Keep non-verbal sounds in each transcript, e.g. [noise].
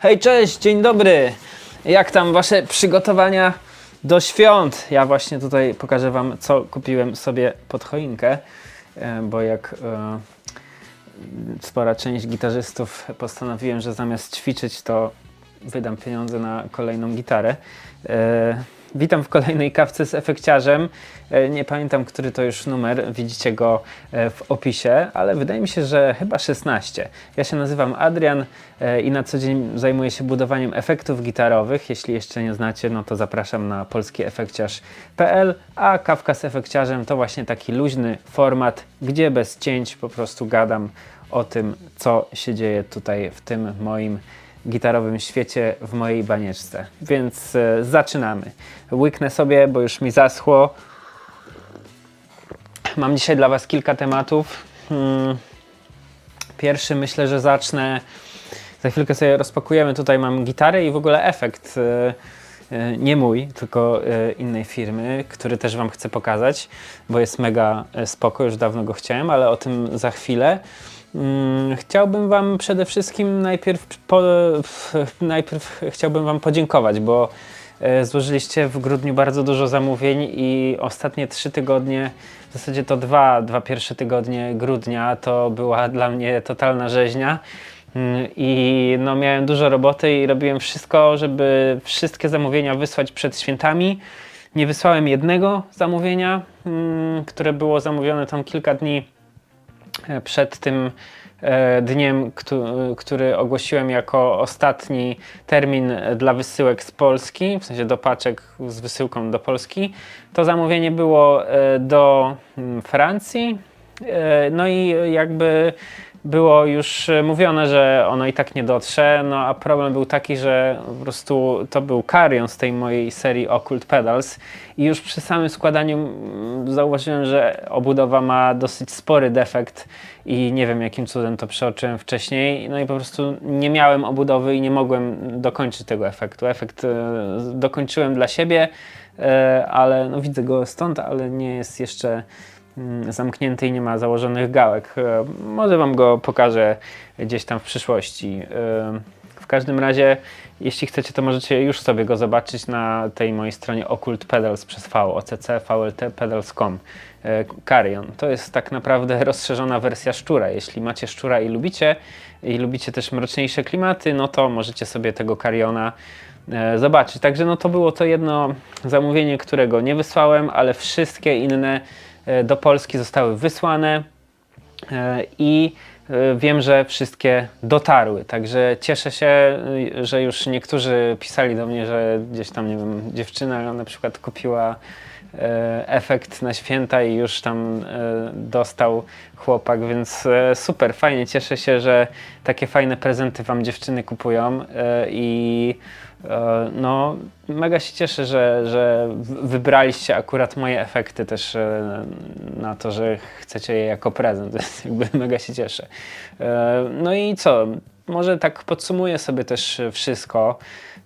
Hej, cześć, dzień dobry. Jak tam wasze przygotowania do świąt? Ja właśnie tutaj pokażę wam, co kupiłem sobie pod choinkę, e, bo jak e, spora część gitarzystów postanowiłem, że zamiast ćwiczyć, to wydam pieniądze na kolejną gitarę. E, witam w kolejnej kawce z efekciarzem. E, nie pamiętam, który to już numer, widzicie go e, w opisie, ale wydaje mi się, że chyba 16. Ja się nazywam Adrian e, i na co dzień zajmuję się budowaniem efektów gitarowych. Jeśli jeszcze nie znacie, no to zapraszam na polskiefekciarz.pl, a kawka z efekciarzem to właśnie taki luźny format, gdzie bez cięć po prostu gadam o tym, co się dzieje tutaj w tym moim gitarowym świecie, w mojej banieczce. Więc e, zaczynamy. Łyknę sobie, bo już mi zaschło. Mam dzisiaj dla Was kilka tematów. Hmm. Pierwszy myślę, że zacznę. Za chwilkę sobie rozpakujemy. Tutaj mam gitarę i w ogóle efekt. e, e, Nie mój, tylko innej firmy, który też Wam chcę pokazać, bo jest mega spoko, już dawno go chciałem, ale o tym za chwilę. Mm, Chciałbym Wam przede wszystkim najpierw, po, najpierw chciałbym Wam podziękować, bo e, złożyliście w grudniu bardzo dużo zamówień i ostatnie trzy tygodnie, w zasadzie to dwa, dwa pierwsze tygodnie grudnia to była dla mnie totalna rzeźnia. Mm, I no, miałem dużo roboty i robiłem wszystko, żeby wszystkie zamówienia wysłać przed świętami. Nie wysłałem jednego zamówienia, mm, które było zamówione tam kilka dni przed tym e, dniem, któ- który ogłosiłem jako ostatni termin dla wysyłek z Polski, w sensie do paczek z wysyłką do Polski. To zamówienie było e, do mm, Francji. E, No i jakby było już e, mówione, że ono i tak nie dotrze, no a problem był taki, że po prostu to był Carion z tej mojej serii Occult Pedals i już przy samym składaniu mm, zauważyłem, że obudowa ma dosyć spory defekt i nie wiem jakim cudem to przeoczyłem wcześniej, no i po prostu nie miałem obudowy i nie mogłem dokończyć tego efektu. Efekt e, dokończyłem dla siebie, e, ale no widzę go stąd, ale nie jest jeszcze zamknięty i nie ma założonych gałek. E, Może Wam go pokażę gdzieś tam w przyszłości. E, W każdym razie, jeśli chcecie, to możecie już sobie go zobaczyć na tej mojej stronie Occult Pedals przez V, occvltpedals.com. E, Carrion. To jest tak naprawdę [laughs] rozszerzona wersja szczura. Jeśli macie szczura i lubicie, i lubicie też mroczniejsze klimaty, no to możecie sobie tego Carriona e, zobaczyć. Także no to było to jedno zamówienie, którego nie wysłałem, ale wszystkie inne e, do Polski zostały wysłane e, i e, wiem, że wszystkie dotarły. Także cieszę się, e, że już niektórzy pisali do mnie, że gdzieś tam, nie wiem, dziewczyna na przykład kupiła e, efekt na święta i już tam e, dostał chłopak, więc e, super, fajnie. Cieszę się, że takie fajne prezenty wam dziewczyny kupują e, i e, no, mega się cieszę, że, że wybraliście akurat moje efekty też e, na to, że chcecie je jako prezent, [laughs] jakby mega się cieszę. E, No i co? Może tak podsumuję sobie też e, wszystko.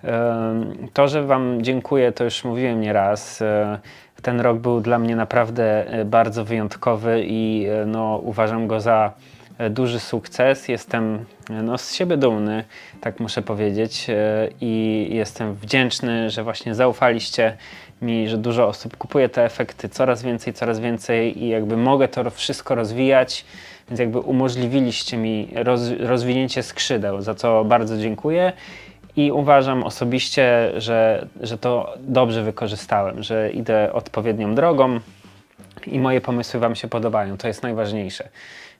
E, To, że Wam dziękuję, to już mówiłem nieraz. E, Ten rok był dla mnie naprawdę e, bardzo wyjątkowy i e, no, uważam go za e, duży sukces. Jestem e, no, z siebie dumny, tak muszę powiedzieć, e, i jestem wdzięczny, że właśnie zaufaliście mi, że dużo osób kupuje te efekty coraz więcej, coraz więcej i jakby mogę to wszystko rozwijać, więc jakby umożliwiliście mi roz, rozwinięcie skrzydeł, za co bardzo dziękuję. I uważam osobiście, że, że to dobrze wykorzystałem, że idę odpowiednią drogą, i moje pomysły Wam się podobają. To jest najważniejsze.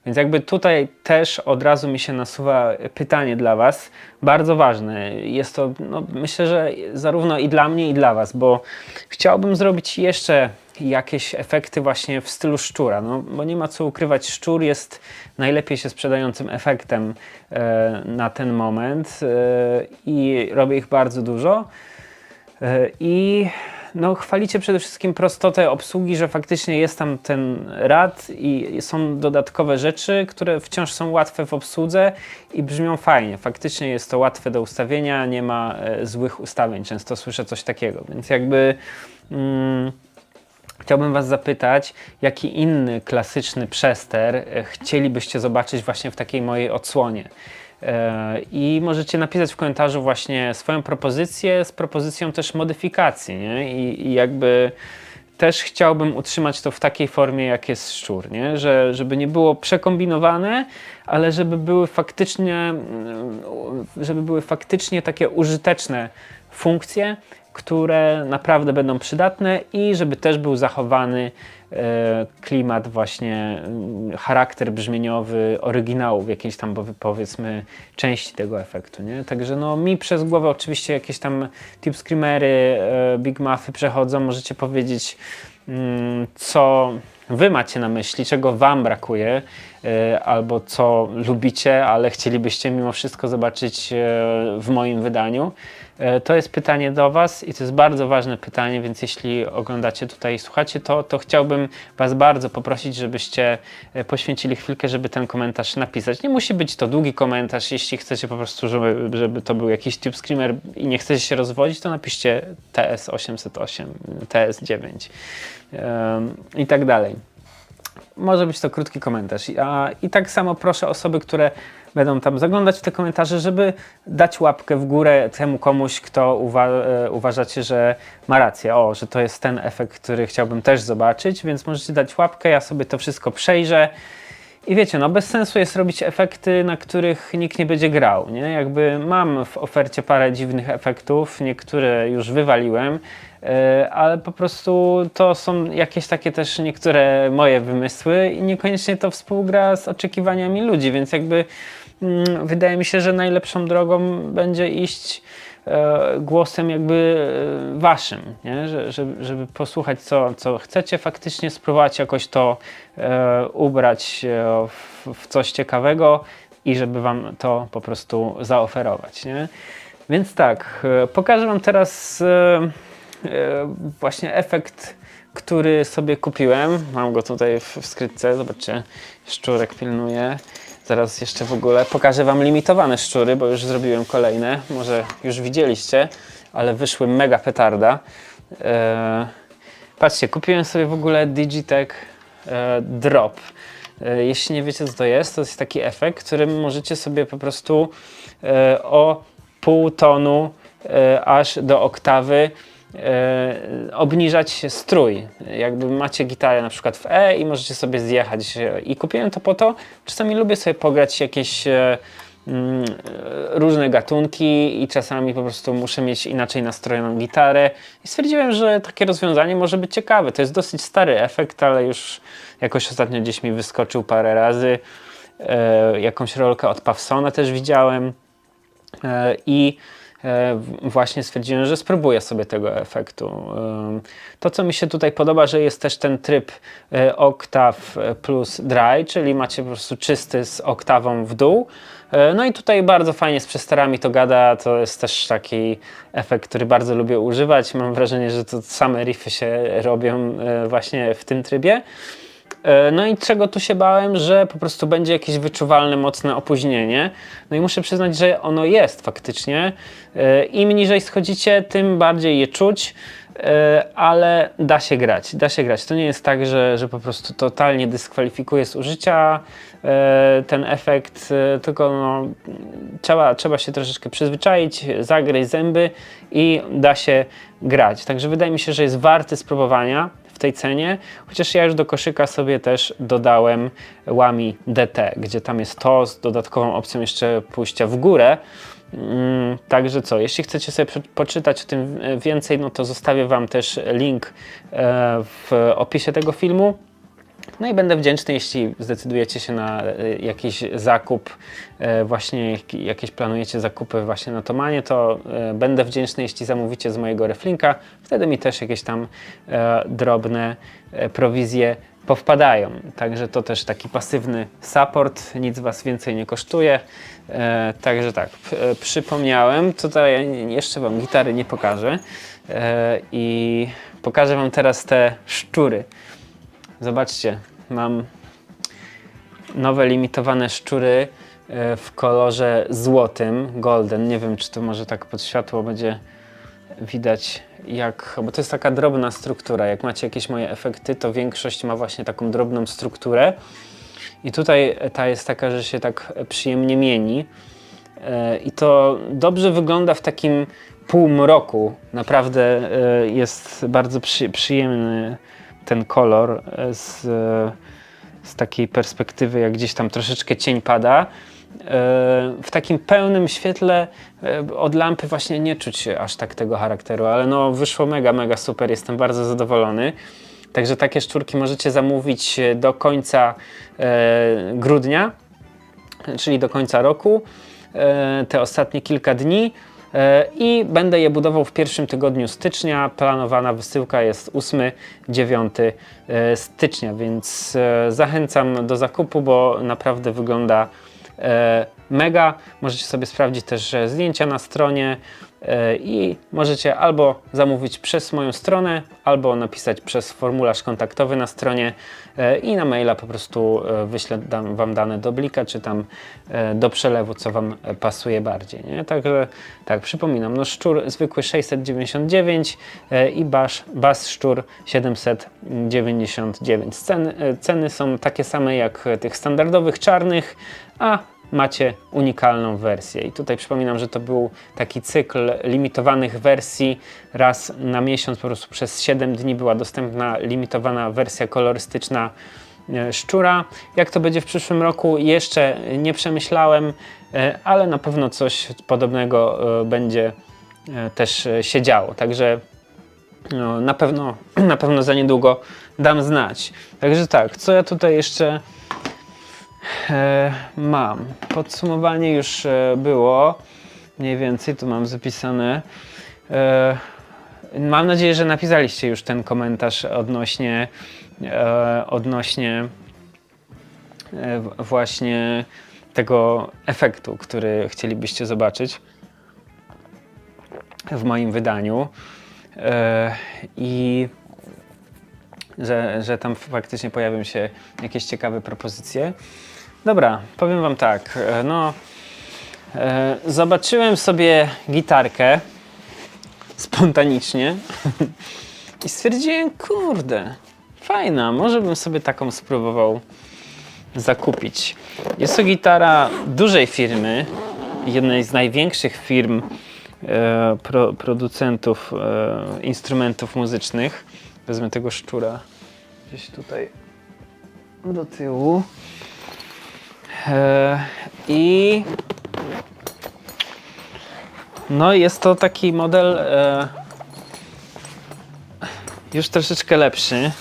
Więc jakby tutaj też od razu mi się nasuwa pytanie dla Was, bardzo ważne. Jest to, no, myślę, że zarówno i dla mnie, i dla Was, bo chciałbym zrobić jeszcze jakieś efekty właśnie w stylu szczura, no, bo nie ma co ukrywać, szczur jest najlepiej się sprzedającym efektem e, na ten moment e, i robię ich bardzo dużo. E, I no, chwalicie przede wszystkim prostotę obsługi, że faktycznie jest tam ten rad i są dodatkowe rzeczy, które wciąż są łatwe w obsłudze i brzmią fajnie. Faktycznie jest to łatwe do ustawienia, nie ma e, złych ustawień. Często słyszę coś takiego, więc jakby. Mm, Chciałbym Was zapytać, jaki inny klasyczny przester e, chcielibyście zobaczyć właśnie w takiej mojej odsłonie? E, I możecie napisać w komentarzu właśnie swoją propozycję z propozycją też modyfikacji, nie? I, i jakby też chciałbym utrzymać to w takiej formie, jak jest szczur, nie? Że, żeby nie było przekombinowane, ale żeby były faktycznie, mm, żeby były faktycznie takie użyteczne funkcje, które naprawdę będą przydatne i żeby też był zachowany e, klimat właśnie, mm, charakter brzmieniowy oryginału jakiejś tam powie- powiedzmy części tego efektu, nie? Także no mi przez głowę oczywiście jakieś tam tip screamery, e, big muffy przechodzą, możecie powiedzieć mm, co wy macie na myśli, czego wam brakuje e, albo co lubicie, ale chcielibyście mimo wszystko zobaczyć w moim wydaniu. E, To jest pytanie do Was i to jest bardzo ważne pytanie, więc jeśli oglądacie tutaj i słuchacie, to, to chciałbym Was bardzo poprosić, żebyście e, poświęcili chwilkę, żeby ten komentarz napisać. Nie musi być to długi komentarz, jeśli chcecie po prostu, żeby, żeby to był jakiś tube screamer i nie chcecie się rozwodzić, to napiszcie TS808, TS9 em, i tak dalej. Może być to krótki komentarz. A, I tak samo proszę osoby, które będą tam zaglądać w te komentarze, żeby dać łapkę w górę temu komuś, kto uwa- e, uważacie, że ma rację. O, że to jest ten efekt, który chciałbym też zobaczyć, więc możecie dać łapkę, ja sobie to wszystko przejrzę. I wiecie, no bez sensu jest robić efekty, na których nikt nie będzie grał, nie? Jakby mam w ofercie parę dziwnych efektów, niektóre już wywaliłem, ale po prostu to są jakieś takie też niektóre moje wymysły i niekoniecznie to współgra z oczekiwaniami ludzi, więc jakby mm, wydaje mi się, że najlepszą drogą będzie iść e, głosem jakby e, waszym, nie? Że, żeby, posłuchać co, co chcecie faktycznie, spróbować jakoś to e, ubrać e, w, w coś ciekawego i żeby wam to po prostu zaoferować, nie? Więc tak, e, pokażę wam teraz e, e, właśnie efekt, który sobie kupiłem. Mam go tutaj w, w skrytce, zobaczcie, szczurek pilnuje. Zaraz jeszcze w ogóle pokażę Wam limitowane szczury, bo już zrobiłem kolejne. Może już widzieliście, ale wyszły mega petarda. E, patrzcie, kupiłem sobie w ogóle Digitech e, Drop. E, jeśli nie wiecie co to jest, to jest taki efekt, którym możecie sobie po prostu e, o pół tonu e, aż do oktawy e, obniżać strój. Jakby macie gitarę na przykład w E i możecie sobie zjechać. e, I kupiłem to po to, czasami lubię sobie pograć jakieś e, mm, e, różne gatunki i czasami po prostu muszę mieć inaczej nastrojoną gitarę i stwierdziłem, że takie rozwiązanie może być ciekawe. To jest dosyć stary efekt, ale już jakoś ostatnio gdzieś mi wyskoczył parę razy. E, jakąś rolkę od Pawsona też widziałem. E, I e, właśnie stwierdziłem, że spróbuję sobie tego efektu. To, co mi się tutaj podoba, że jest też ten tryb e, oktaw e, plus dry, czyli macie po prostu czysty z oktawą w dół. E, No i tutaj bardzo fajnie z przesterami to gada, to jest też taki efekt, który bardzo lubię używać. Mam wrażenie, że to same riffy się robią e, właśnie w tym trybie. E, No i czego tu się bałem, że po prostu będzie jakieś wyczuwalne, mocne opóźnienie. No i muszę przyznać, że ono jest faktycznie. E, Im niżej schodzicie, tym bardziej je czuć, e, ale da się grać, da się grać. To nie jest tak, że, że po prostu totalnie dyskwalifikuje z użycia ten efekt, tylko no, trzeba, trzeba się troszeczkę przyzwyczaić, zagryźć zęby i da się grać. Także wydaje mi się, że jest warty spróbowania w tej cenie, chociaż ja już do koszyka sobie też dodałem łami DT, gdzie tam jest to z dodatkową opcją jeszcze pójścia w górę. Mm, Także co, jeśli chcecie sobie poczytać o tym więcej, no to zostawię Wam też link e, w opisie tego filmu. No i będę wdzięczny, jeśli zdecydujecie się na e, jakiś zakup, e, właśnie jak- jakieś planujecie zakupy właśnie na Tomanie, to e, będę wdzięczny, jeśli zamówicie z mojego reflinka. Wtedy mi też jakieś tam drobne prowizje powpadają. Także to też taki pasywny support, nic Was więcej nie kosztuje. Także tak, przypomniałem, tutaj jeszcze Wam gitary nie pokażę i pokażę Wam teraz te szczury. Zobaczcie, mam nowe limitowane szczury e, w kolorze złotym, golden. Nie wiem, czy to może tak pod światło będzie widać jak, bo to jest taka drobna struktura. Jak macie jakieś moje efekty, to większość ma właśnie taką drobną strukturę. I tutaj ta jest taka, że się tak przyjemnie mieni. E, I to dobrze wygląda w takim półmroku. Naprawdę e, jest bardzo przy, przyjemny ten kolor e, z, z takiej perspektywy, jak gdzieś tam troszeczkę cień pada. W takim pełnym świetle od lampy właśnie nie czuć aż tak tego charakteru, ale no wyszło mega, mega super, jestem bardzo zadowolony. Także takie szczurki możecie zamówić do końca grudnia, czyli do końca roku. E, te ostatnie kilka dni e, i będę je budował w pierwszym tygodniu stycznia. Planowana wysyłka jest 8-9 e, stycznia, więc zachęcam do zakupu, bo naprawdę wygląda mega. Możecie sobie sprawdzić też zdjęcia na stronie i możecie albo zamówić przez moją stronę, albo napisać przez formularz kontaktowy na stronie e, i na maila po prostu e, wyślę Wam dane do blika, czy tam e, do przelewu, co Wam pasuje bardziej. Nie? Także tak, przypominam, no szczur zwykły 699 i bas, bas szczur 799. Ceny, ceny są takie same jak tych standardowych czarnych, a macie unikalną wersję. I tutaj przypominam, że to był taki cykl limitowanych wersji. Raz na miesiąc, po prostu przez 7 dni była dostępna limitowana wersja kolorystyczna e, szczura. Jak to będzie w przyszłym roku, jeszcze nie przemyślałem, e, ale na pewno coś podobnego e, będzie też się działo. Także no, na, pewno, [clears throat] na pewno za niedługo dam znać. Także tak, co ja tutaj jeszcze mam. Podsumowanie już e, było. Mniej więcej tu mam zapisane. E, mam nadzieję, że napisaliście już ten komentarz odnośnie, odnośnie właśnie tego efektu, który chcielibyście zobaczyć w moim wydaniu. I że, że tam faktycznie pojawią się jakieś ciekawe propozycje. Dobra, powiem wam tak, e, no e, zobaczyłem sobie gitarkę spontanicznie [laughs] i stwierdziłem, kurde, fajna, może bym sobie taką spróbował zakupić. Jest to gitara dużej firmy, jednej z największych firm e, pro, producentów e, instrumentów muzycznych. Wezmę tego szczura gdzieś tutaj do tyłu. E, I no jest to taki model e, już troszeczkę lepszy.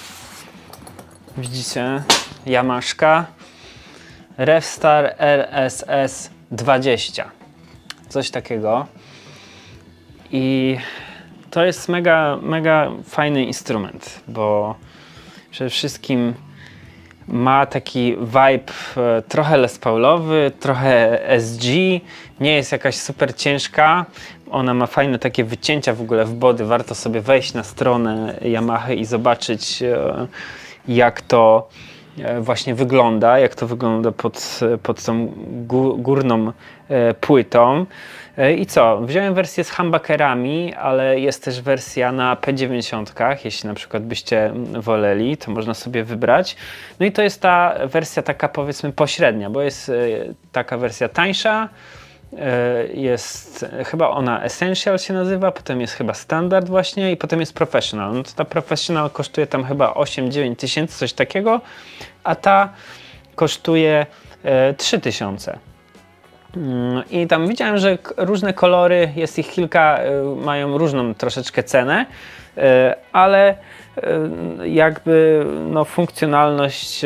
Widzicie? Yamaszka Revstar RSS 20. Coś takiego. I to jest mega, mega fajny instrument, bo przede wszystkim ma taki vibe e, trochę Les Paulowy, trochę SG, nie jest jakaś super ciężka. Ona ma fajne takie wycięcia w ogóle w body. Warto sobie wejść na stronę Yamaha i zobaczyć e, jak to właśnie wygląda, jak to wygląda pod, pod tą górną płytą. E, I co? Wziąłem wersję z humbuckerami, ale jest też wersja na P90, jeśli na przykład byście woleli, to można sobie wybrać. No i to jest ta wersja taka powiedzmy pośrednia, bo jest e, taka wersja tańsza, e, jest chyba ona Essential się nazywa, potem jest chyba Standard właśnie i potem jest Professional. No to ta Professional kosztuje tam chyba 8-9 tysięcy, coś takiego, a ta kosztuje 3 tysiące. Mm, I tam widziałem, że różne kolory, jest ich kilka, y, mają różną troszeczkę cenę, ale jakby no, funkcjonalność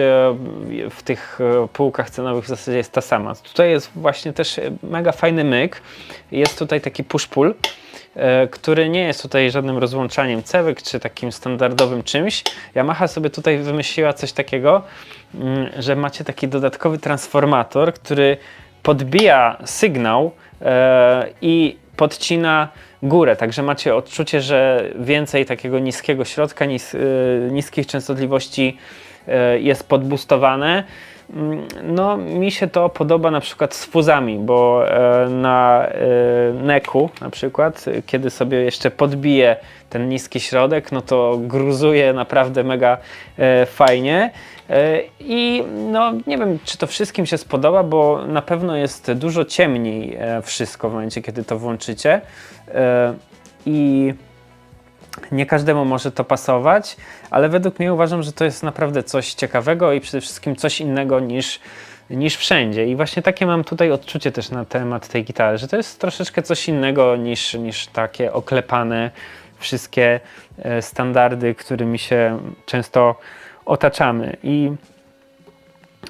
w tych półkach cenowych w zasadzie jest ta sama. Tutaj jest właśnie też mega fajny myk. Jest tutaj taki push-pull, który nie jest tutaj żadnym rozłączaniem cewek czy takim standardowym czymś. Yamaha sobie tutaj wymyśliła coś takiego, mm, że macie taki dodatkowy transformator, który podbija sygnał e, i podcina górę, także macie odczucie, że więcej takiego niskiego środka, nis, e, niskich częstotliwości e, jest podbustowane. Mm, No, mi się to podoba na przykład z fuzami, bo e, na e, neku na przykład, kiedy sobie jeszcze podbiję ten niski środek, no to gruzuje naprawdę mega e, fajnie. E, I no, nie wiem, czy to wszystkim się spodoba, bo na pewno jest dużo ciemniej e, wszystko w momencie, kiedy to włączycie. E, I nie każdemu może to pasować, ale według mnie uważam, że to jest naprawdę coś ciekawego i przede wszystkim coś innego niż, niż wszędzie. I właśnie takie mam tutaj odczucie też na temat tej gitary, że to jest troszeczkę coś innego niż, niż takie oklepane wszystkie standardy, którymi się często otaczamy. I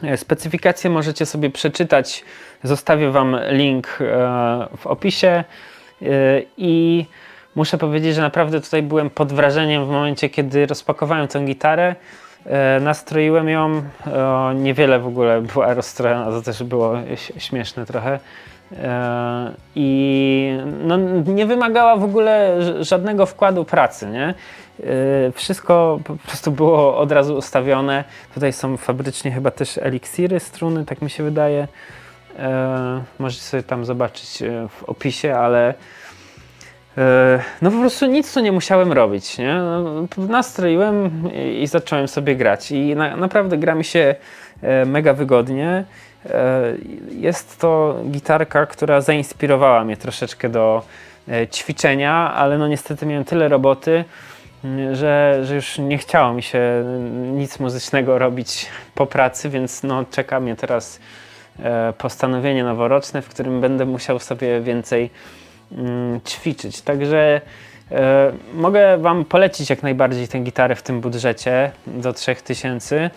e, specyfikacje możecie sobie przeczytać. Zostawię Wam link e, w opisie. E, I muszę powiedzieć, że naprawdę tutaj byłem pod wrażeniem w momencie, kiedy rozpakowałem tę gitarę. Nastroiłem ją, niewiele w ogóle była rozstrojona, to też było śmieszne trochę. I no, nie wymagała w ogóle żadnego wkładu pracy, nie? E, Wszystko po prostu było od razu ustawione. Tutaj są fabrycznie chyba też eliksiry, struny, tak mi się wydaje. E, Możecie sobie tam zobaczyć e, w opisie, ale E, No po prostu nic tu nie musiałem robić, nie? No, Nastroiłem i, i zacząłem sobie grać i na, naprawdę gra mi się e, mega wygodnie. E, Jest to gitarka, która zainspirowała mnie troszeczkę do e, ćwiczenia, ale no niestety miałem tyle roboty, że, że już nie chciało mi się nic muzycznego robić po pracy, więc no czeka mnie teraz e, postanowienie noworoczne, w którym będę musiał sobie więcej mm, ćwiczyć. Także e, mogę Wam polecić jak najbardziej tę gitarę w tym budżecie do 3000.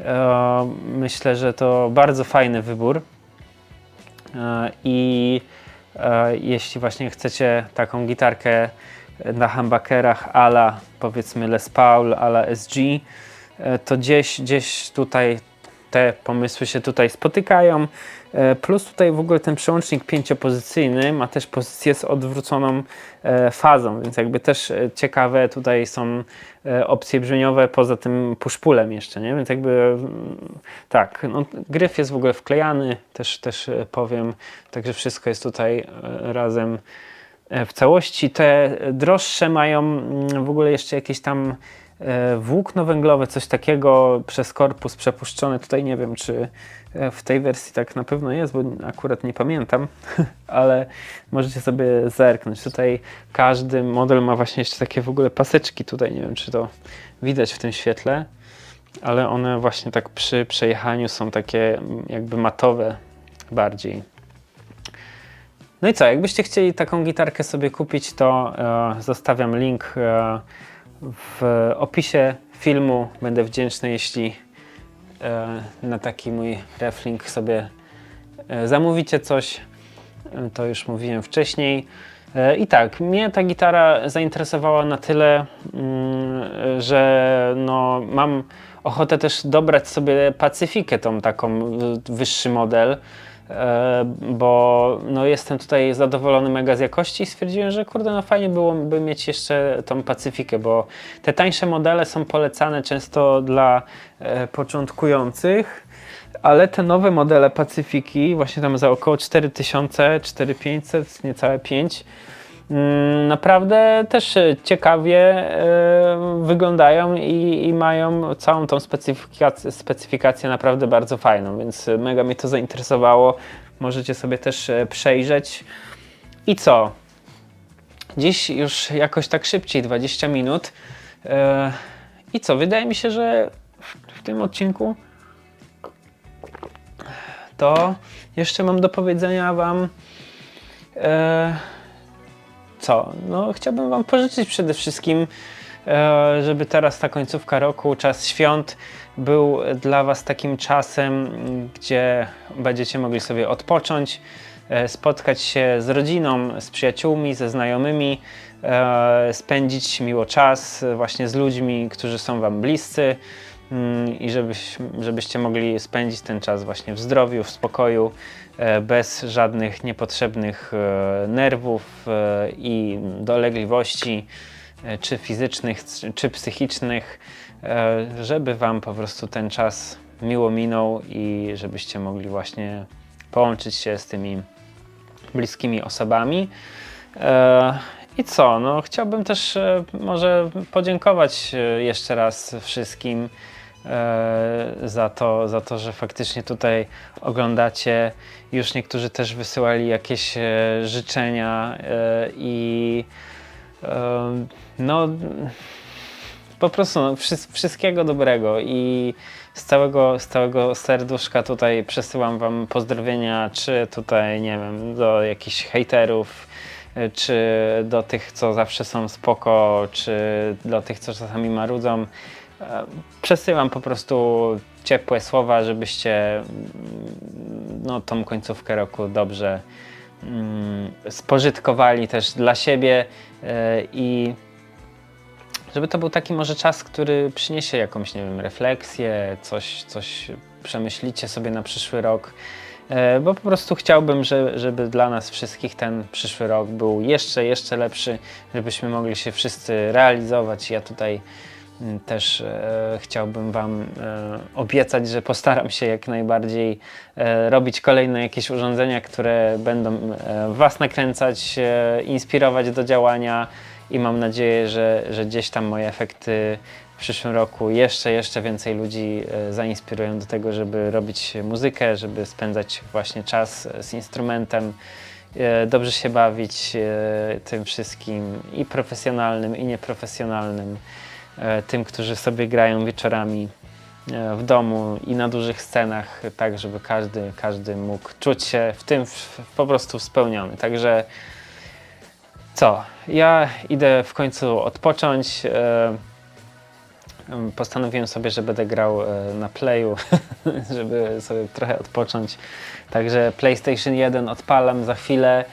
E, myślę, że to bardzo fajny wybór. I jeśli właśnie chcecie taką gitarkę na humbuckerach ala powiedzmy Les Paul, ala SG, e, to gdzieś, gdzieś tutaj te pomysły się tutaj spotykają. E, Plus tutaj w ogóle ten przełącznik pięciopozycyjny ma też pozycję z odwróconą e, fazą, więc jakby też ciekawe tutaj są opcje brzmieniowe poza tym puszpulem jeszcze, nie? Więc jakby mm, tak, no, gryf jest w ogóle wklejany, też, też powiem, także wszystko jest tutaj razem w całości. Te droższe mają mm, w ogóle jeszcze jakieś tam e, włókno węglowe, coś takiego przez korpus przepuszczone. Tutaj nie wiem, czy e, w tej wersji tak na pewno jest, bo akurat nie pamiętam, [laughs] ale możecie sobie zerknąć. Tutaj każdy model ma właśnie jeszcze takie w ogóle paseczki tutaj, nie wiem, czy to widać w tym świetle, ale one właśnie tak przy przejechaniu są takie mm, jakby matowe bardziej. No i co, jakbyście chcieli taką gitarkę sobie kupić, to e, zostawiam link e, w opisie filmu. Będę wdzięczny, jeśli e, na taki mój reflink sobie e, zamówicie coś. E, To już mówiłem wcześniej. E, I tak, mnie ta gitara zainteresowała na tyle, mm, że no, mam ochotę też dobrać sobie Pacyfikę, tą taką wyższy model, bo no, jestem tutaj zadowolony mega z jakości i stwierdziłem, że kurde, no fajnie byłoby mieć jeszcze tą Pacyfikę, bo te tańsze modele są polecane często dla e, początkujących, ale te nowe modele Pacyfiki, właśnie tam za około 4000, 4500, niecałe 5, mm, naprawdę też e, ciekawie e, wyglądają i, i mają całą tą specyfikację, specyfikację naprawdę bardzo fajną, więc mega mnie to zainteresowało. Możecie sobie też e, przejrzeć. I co? Dziś już jakoś tak szybciej, 20 minut. I co? Wydaje mi się, że w tym odcinku to jeszcze mam do powiedzenia Wam. Co? No, chciałbym Wam pożyczyć przede wszystkim, e, żeby teraz ta końcówka roku, czas świąt, był dla Was takim czasem, gdzie będziecie mogli sobie odpocząć, e, spotkać się z rodziną, z przyjaciółmi, ze znajomymi, e, spędzić miło czas właśnie z ludźmi, którzy są Wam bliscy i żebyś, żebyście mogli spędzić ten czas właśnie w zdrowiu, w spokoju, e, bez żadnych niepotrzebnych e, nerwów e, i dolegliwości, czy fizycznych, czy- psychicznych, żeby Wam po prostu ten czas miło minął i żebyście mogli właśnie połączyć się z tymi bliskimi osobami. I co? No, chciałbym też może podziękować jeszcze raz wszystkim za to, za to, że faktycznie tutaj oglądacie. Już niektórzy też wysyłali jakieś e, życzenia e, i e, no po prostu no, wszy- wszystkiego dobrego i z całego, z całego serduszka tutaj przesyłam wam pozdrowienia, czy tutaj, nie wiem, do jakichś hejterów, czy do tych, co zawsze są spoko, czy do tych, co czasami marudzą. Przesyłam po prostu ciepłe słowa, żebyście mm, no, tą końcówkę roku dobrze mm, spożytkowali też dla siebie e, i żeby to był taki może czas, który przyniesie jakąś, nie wiem, refleksję, coś, coś przemyślicie sobie na przyszły rok, E, bo po prostu chciałbym, że, żeby dla nas wszystkich ten przyszły rok był jeszcze, jeszcze lepszy, żebyśmy mogli się wszyscy realizować. Ja tutaj też e, chciałbym Wam e, obiecać, że postaram się jak najbardziej e, robić kolejne jakieś urządzenia, które będą Was nakręcać, inspirować do działania i mam nadzieję, że, że gdzieś tam moje efekty w przyszłym roku jeszcze, jeszcze więcej ludzi zainspirują do tego, żeby robić muzykę, żeby spędzać właśnie czas z instrumentem, dobrze się bawić tym wszystkim i profesjonalnym, i nieprofesjonalnym, tym, którzy sobie grają wieczorami e, w domu i na dużych scenach, tak żeby każdy, każdy mógł czuć się w tym po prostu spełniony. Także co? Ja idę w końcu odpocząć. E, em, postanowiłem sobie, że będę grał e, na Playu, [laughs] żeby sobie trochę odpocząć. Także PlayStation 1 odpalam za chwilę.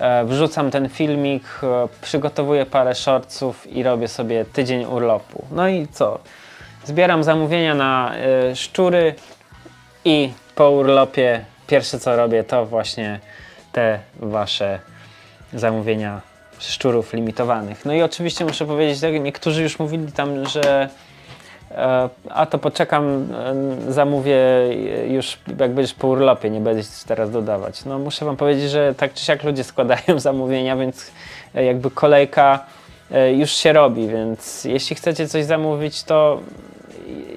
E, wrzucam ten filmik, e, przygotowuję parę shortsów i robię sobie tydzień urlopu. No i co? Zbieram zamówienia na e, szczury i po urlopie pierwsze co robię to właśnie te wasze zamówienia szczurów limitowanych. No i oczywiście muszę powiedzieć, tak, niektórzy już mówili tam, że a to poczekam, e, zamówię już jak będziesz po urlopie, nie ci teraz dodawać. No muszę wam powiedzieć, że tak czy siak ludzie składają [laughs] zamówienia, więc e, jakby kolejka e, już się robi, więc jeśli chcecie coś zamówić, to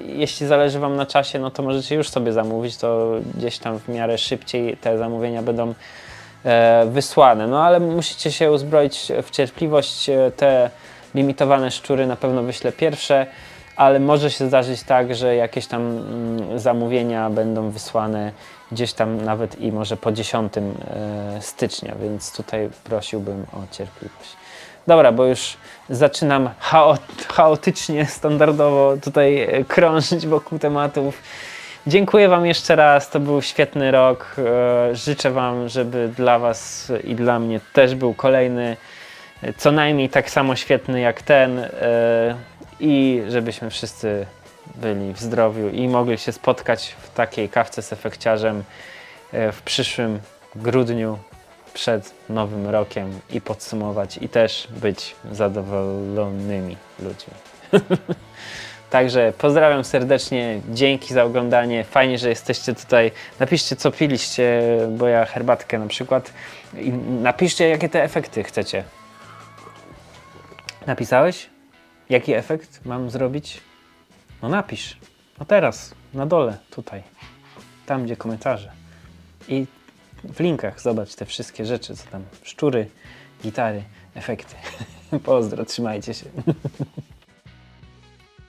jeśli zależy Wam na czasie, no to możecie już sobie zamówić, to gdzieś tam w miarę szybciej te zamówienia będą e, wysłane. No ale musicie się uzbroić w cierpliwość. E, Te limitowane szczury na pewno wyślę pierwsze, ale może się zdarzyć tak, że jakieś tam mm, zamówienia będą wysłane gdzieś tam nawet i może po 10 e, stycznia, więc tutaj prosiłbym o cierpliwość. Dobra, bo już zaczynam chaot, chaotycznie, standardowo tutaj e, krążyć wokół tematów. Dziękuję Wam jeszcze raz, to był świetny rok. E, Życzę Wam, żeby dla Was i dla mnie też był kolejny, co najmniej tak samo świetny jak ten i żebyśmy wszyscy byli w zdrowiu i mogli się spotkać w takiej kawce z efekciarzem e, w przyszłym grudniu przed nowym rokiem i podsumować i też być zadowolonymi ludźmi. [laughs] Także pozdrawiam serdecznie, dzięki za oglądanie. Fajnie, że jesteście tutaj. Napiszcie, co piliście, bo ja herbatkę na przykład. I napiszcie, jakie te efekty chcecie. Napisałeś? Jaki efekt mam zrobić? No napisz. No teraz, na dole, tutaj. Tam, gdzie komentarze. I w linkach zobacz te wszystkie rzeczy, co tam. Szczury, gitary, efekty. [laughs] Pozdro, trzymajcie się. [laughs]